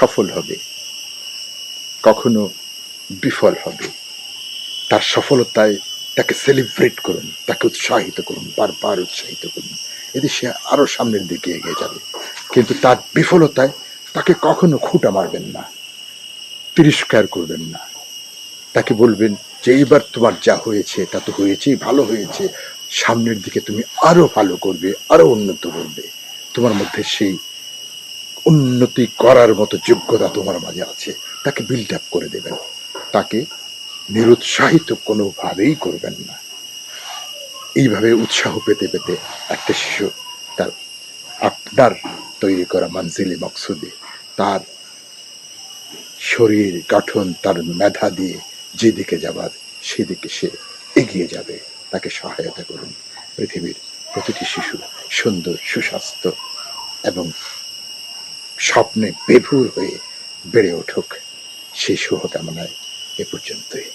সফল হবে, কখনো বিফল হবে। তার সফলতায় তাকে সেলিব্রেট করুন, তাকে উৎসাহিত করুন, বারবার উৎসাহিত করুন। এতে সে আরও সামনের দিকে এগিয়ে যাবে। কিন্তু তার বিফলতায় তাকে কখনো খুঁটা মারবেন না, তিরস্কার করবেন না। তাকে বলবেন যে, এইবার তোমার যা হয়েছে, তা তো হয়েছেই, ভালো হয়েছে। সামনের দিকে তুমি আরও ভালো করবে, আরও উন্নত করবে। তোমার মধ্যে সেই উন্নতি করার মতো যোগ্যতা তোমার মাঝে আছে, তাকে বিল্ড আপ করে দেবেন। তাকে নিরুৎসাহিত কোনোভাবেই করবেন না। এইভাবে উৎসাহ পেতে পেতে একটা শিশু তার আপনার তৈরি করা মানজিলি মকসুদে তার শরীর, গঠন, তার মেধা দিয়ে যেদিকে যাবার, সেদিকে সে এগিয়ে যাবে। তাকে সহায়তা করুন। পৃথিবীর প্রতিটি শিশু সুন্দর, সুস্বাস্থ্য এবং স্বপ্নে বেভুর হয়ে বেড়ে উঠুক। সেই শুভকামনায় এ পর্যন্তই।